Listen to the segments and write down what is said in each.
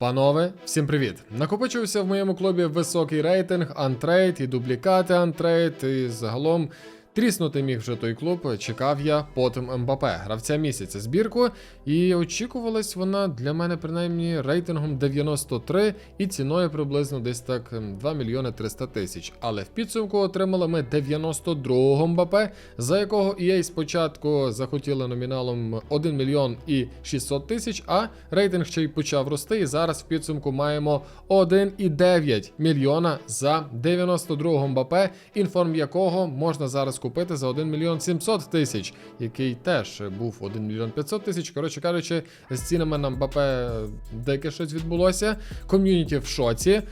Панове, всім привіт! Накопичився в моєму клубі високий рейтинг, антрейд і дублікати антрейд, і загалом тріснути міг вже той клуб. Чекав я потім МБП, гравця місяця збірку, і очікувалась вона для мене принаймні рейтингом 93 і ціною приблизно десь так ем, 2 мільйони 300 тисяч. Але в підсумку отримали ми 92-го МБП, за якого EA спочатку захотіли номіналом 1 мільйон і 600 тисяч, а рейтинг ще й почав рости. І зараз в підсумку маємо 1,9 мільйона за 92-го МБП, інформ якого можна зараз купити за 1 мільйон 700 тисяч, який теж був 1 мільйон 500 тисяч. Коротше кажучи, з цінами на Мбапе деяке щось відбулося. Ком'юніті в шоці.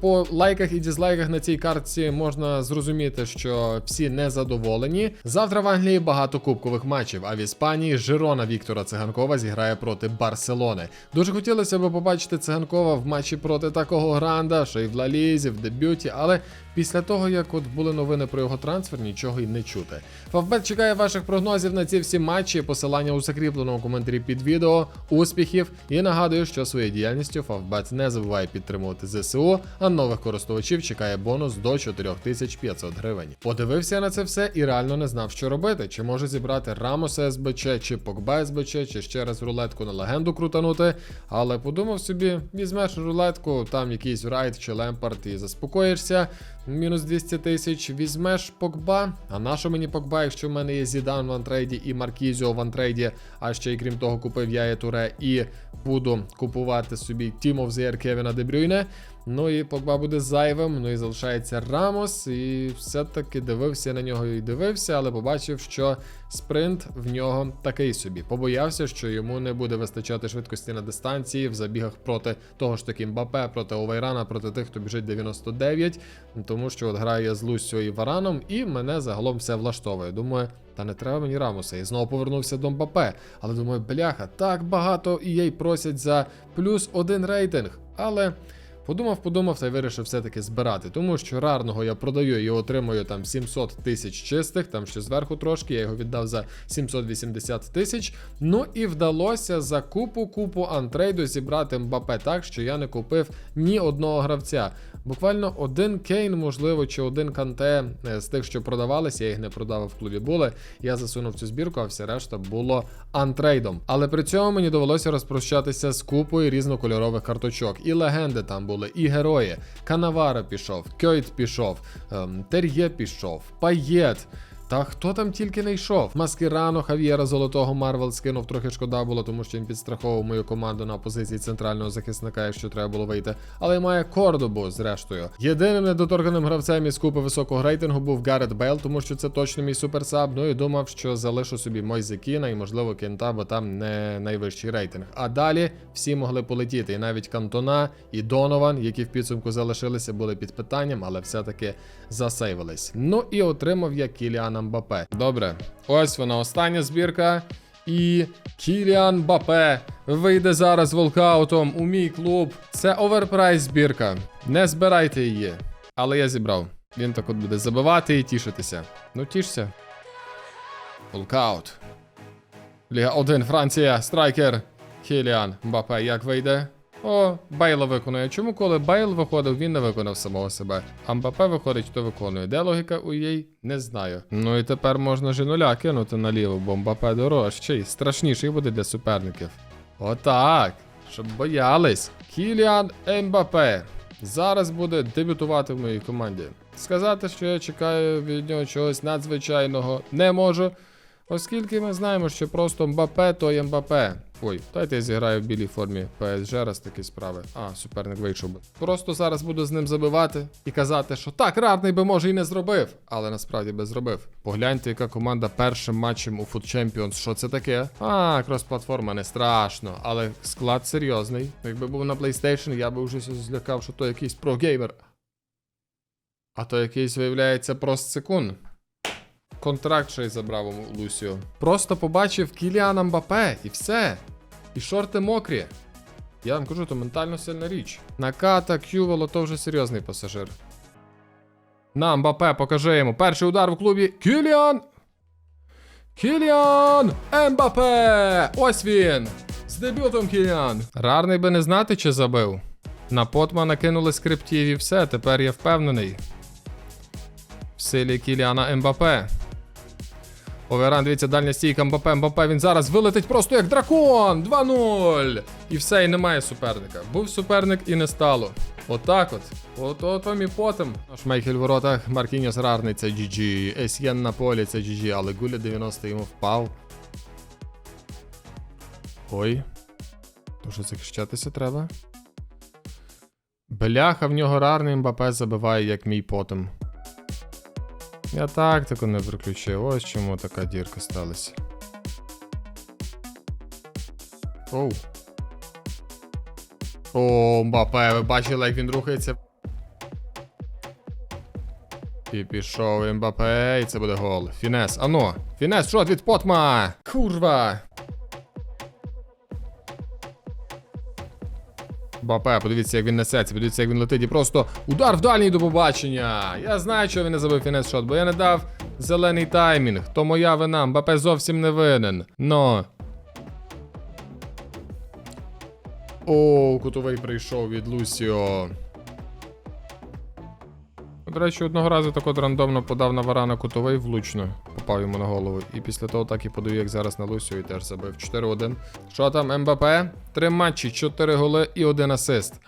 По лайках і дізлайках на цій картці можна зрозуміти, що всі незадоволені. Завтра в Англії багато кубкових матчів, а в Іспанії Жирона Віктора Циганкова зіграє проти Барселони. Дуже хотілося б побачити Циганкова в матчі проти такого гранда, ще й в Лалізі, в дебюті, але після того, як от були новини про його трансфер, нічого й не чути. Фавбет чекає ваших прогнозів на ці всі матчі. Посилання у закріпленому коментарі під відео. Успіхів! І нагадую, що своєю діяльністю Фавбет не забуває підтримувати ЗСУ, а нових користувачів чекає бонус до 4500 гривень. Подивився на це все і реально не знав, що робити. Чи може зібрати Рамоса СБЧ, чи Погба СБЧ, чи ще раз рулетку на легенду крутанути. Але подумав собі, візьмеш рулетку, там якийсь Райт чи Лемпард і заспокоїшся. Мінус 200 тисяч, візьмеш Погба. А на що мені Погба, якщо в мене є Зідан в антрейді і Маркізіо в антрейді, а ще й крім того, купив я і Туре і буду купувати собі the Year Кевіна Дебрюйне. Ну і Погба буде зайвим, ну і залишається Рамос. І все-таки дивився на нього і дивився, але побачив, що спринт в нього такий собі. Побоявся, що йому не буде вистачати швидкості на дистанції в забігах проти того ж таки Мбапе, проти Овейрана, проти тих, хто біжить 99. Тому що от граю я з Лусіо і Вараном, і мене загалом все влаштовує. Думаю, та не треба мені Рамоса. І знову повернувся до Мбапе. Але думаю, бляха, так багато EA просять за плюс один рейтинг. Але. Подумав, подумав та й вирішив все-таки збирати, тому що рарного я продаю і отримую там 700 тисяч чистих, там ще зверху трошки, я його віддав за 780 тисяч. Ну і вдалося за купу купу антрейду зібрати Мбапе так, що я не купив ні одного гравця. Буквально один Кейн, можливо, чи один Канте е, з тих, що продавалися, я їх не продав в клубі були. Я засунув цю збірку, а все решта було антрейдом. Але при цьому мені довелося розпрощатися з купою різнокольорових карточок. І легенди там були, і герої. Канавара пішов, Кьойт пішов, ем, Тер'є пішов, Паєт. Та хто там тільки не йшов? Маскирано Хав'єра Золотого Марвел скинув трохи шкода було, тому що він підстраховував мою команду на позиції центрального захисника, якщо треба було вийти. Але має Кордобу, зрештою. Єдиним недоторканим гравцем із купи високого рейтингу був Гаррет Бейл, тому що це точно мій суперсаб. Ну і думав, що залишу собі Мойзе Кіна і, можливо, Кента, бо там не найвищий рейтинг. А далі всі могли полетіти. І навіть Кантона і Донован, які в підсумку залишилися, були під питанням, але все-таки засейвились. Ну і отримав я Кіліана Мбапе. Добре, ось вона остання збірка. І Кіліан Мбапе вийде зараз волкаутом у мій клуб. Це оверпрайс збірка. Не збирайте її. Але я зібрав. Він так от буде забивати і тішитися. Ну тішся. Волкаут. Ліга 1, Франція, страйкер. Кіліан Мбапе як вийде? О, Бейла виконує. Чому коли Бейл виходив, він не виконав самого себе. Мбапе виходить, хто виконує. Де логіка у їй? Не знаю. Ну і тепер можна ж і нуля кинути наліво, бо Мбапе дорожчий. Страшніший буде для суперників. Отак. Щоб боялись. Кіліан Мбапе. Зараз буде дебютувати в моїй команді. Сказати, що я чекаю від нього чогось надзвичайного, не можу. Оскільки ми знаємо, що просто Мбапе то Мбапе. Ой, дайте я зіграю в білій формі ПСЖ раз такі справи. А, суперник вийшов би. Просто зараз буду з ним забивати і казати, що так, рарний би може і не зробив, але насправді би зробив. Погляньте, яка команда першим матчем у Food Champions. Що це таке? А, крос-платформа не страшно, але склад серйозний. Якби був на PlayStation, я би вже злякав, що то якийсь прогеймер. А то якийсь, виявляється, прост секунд. Контракт ще й забрав у Лусіо. Просто побачив Кіліана Мбапе і все. І шорти мокрі. Я вам кажу, то ментально сильна річ. Наката, Кювело, то вже серйозний пасажир. На, Мбапе, покажи йому. Перший удар в клубі. Кіліан! Кіліан Ембапе! Ось він! З дебютом Кіліан! Рарний би не знати, чи забив. На Потма накинули скриптів і все, тепер я впевнений. В силі Кіліана Ембапе. Оверан, дивіться, дальня стійка Мбапе, Мбапе, він зараз вилетить просто як дракон! 2-0! І все, і немає суперника. Був суперник і не стало. Отак от. От от вам і потім. Шмейхель в воротах, Маркіньос рарний, це GG. Есьєн на полі, це GG, але Гуля 90 йому впав. Ой. То що захищатися треба? Бляха, в нього рарний Мбапе забиває, як мій потом. Я тактику не приключив, ось чому така дірка сталася. Оу. О, Мбапе, ви бачили, як він рухається. І пішов Мбапе, і це буде гол. Фінес, ано. Фінес, шот від Потма! Курва! Мбапе, подивіться, як він несеться, подивіться, як він летить. І просто удар в дальній до побачення. Я знаю, що він не забив фінес шот, бо я не дав зелений таймінг. То моя вина. Мбапе зовсім не винен. Но. О, кутовий прийшов від Лусіо. До речі, одного разу так от рандомно подав на варана кутовий влучно, попав йому на голову. І після того так і подаю, як зараз на Лусіо, і теж забив 4-1. Що там, МБП? Три матчі, 4 голи і один асист.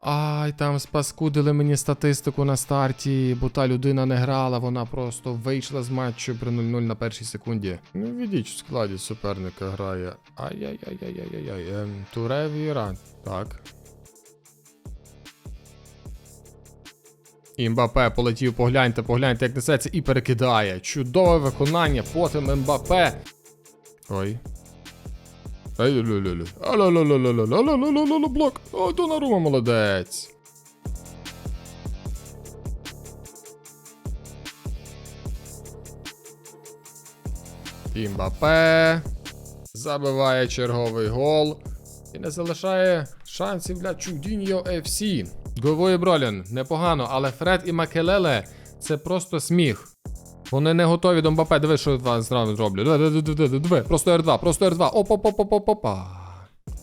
Ай, там спаскудили мені статистику на старті, бо та людина не грала, вона просто вийшла з матчу при 0-0 на першій секунді. Ну, відіть, в складі суперника грає. Ай-яй-яй-яй-яй-яй. Ем, Туре Віра. Так. І Мбапе полетів, погляньте, погляньте, як несеться, і перекидає. Чудове виконання потім Мбапе. Ой. Блок. Ой, Донарума молодець. Імбапе. Забиває черговий гол. І не залишає шансів для Чудіньо FC. Головою Бролін, непогано, але Фред і Макелеле це просто сміх. Вони не готові до Мбапе. Диви, що я зразу зроблю. Диви. Просто R2, просто R2. оп оп оп оп оп опа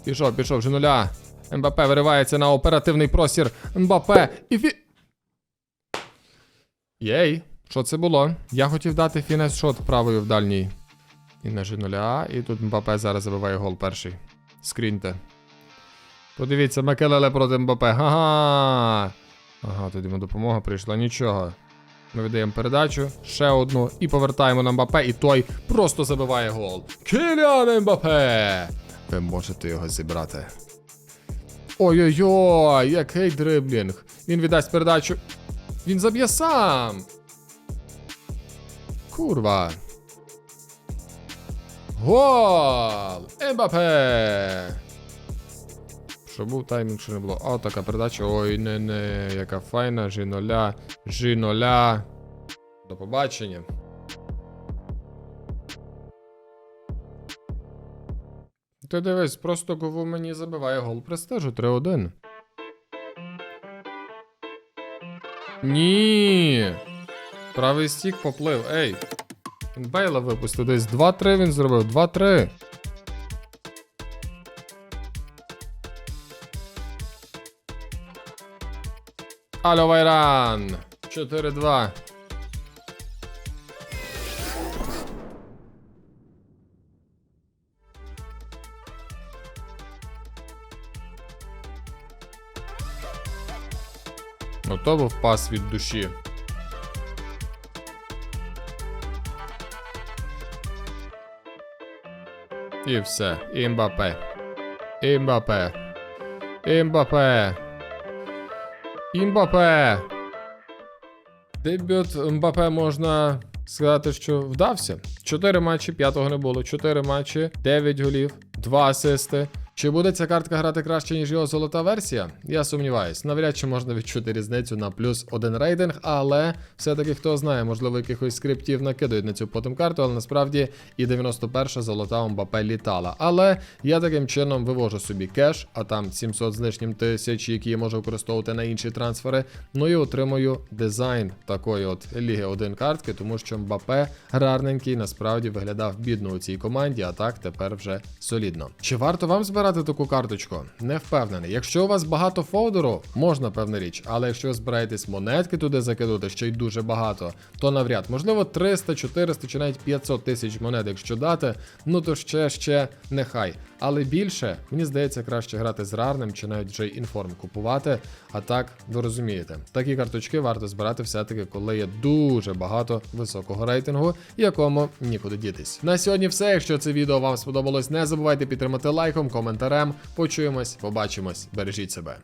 Пішов, пішов, вже нуля. Мбапе виривається на оперативний простір. Мбапе і фі. Єй, що це було? Я хотів дати фінес шот правою в дальній. І на нуля. І тут Мбапе зараз забиває гол перший. Скріньте. Подивіться, Макелеле проти Мбапе. Ага. Ага, тут йому допомога прийшла. Нічого. Ми видаємо передачу, ще одну, і повертаємо на Мбапе, і той просто забиває гол. Кіліан Мбапе! Ви можете його зібрати. Ой-ой-ой, який дриблінг. Він віддасть передачу. Він заб'є сам. Курва. Гол! Ембапе! Що був таймінг, що не було. О, така передача. Ой, не не, яка файна, жіноля, жіноля. До побачення. Ти дивись, просто Гову мені забиває гол престижу 3-1. Ні. Правий стік поплив. Ей. Він Бейла випустив десь 2-3 він зробив. 2-3. Алло, Вайран! 4-2. Ну, то був пас від душі. І все. Імбапе. Імбапе. Імбапе. Імбапе. Дебют Мбапе можна сказати, що вдався. Чотири матчі, п'ятого не було. Чотири матчі, дев'ять голів, два асисти. Чи буде ця картка грати краще, ніж його золота версія? Я сумніваюсь. Навряд чи можна відчути різницю на плюс один рейтинг, але все-таки хто знає, можливо, якихось скриптів накидають на цю потім карту, але насправді і 91 золота у Мбапе літала. Але я таким чином вивожу собі кеш, а там 700 з лишнім тисяч, які я можу використовувати на інші трансфери. Ну і отримую дизайн такої от Ліги 1 картки, тому що Мбапе гарненький насправді виглядав бідно у цій команді, а так тепер вже солідно. Чи варто вам збирати таку карточку? Не впевнений. Якщо у вас багато фолдеру, можна певна річ, але якщо ви збираєтесь монетки туди закидувати, ще й дуже багато, то навряд, можливо, 300, 400 чи навіть 500 тисяч монет, якщо дати, ну то ще ще нехай. Але більше, мені здається, краще грати з рарним чи навіть вже інформ купувати. А так, ви розумієте, такі карточки варто збирати все-таки, коли є дуже багато високого рейтингу, якому нікуди дітись. На сьогодні все. Якщо це відео вам сподобалось, не забувайте підтримати лайком, коментарем. Почуємось, побачимось, бережіть себе.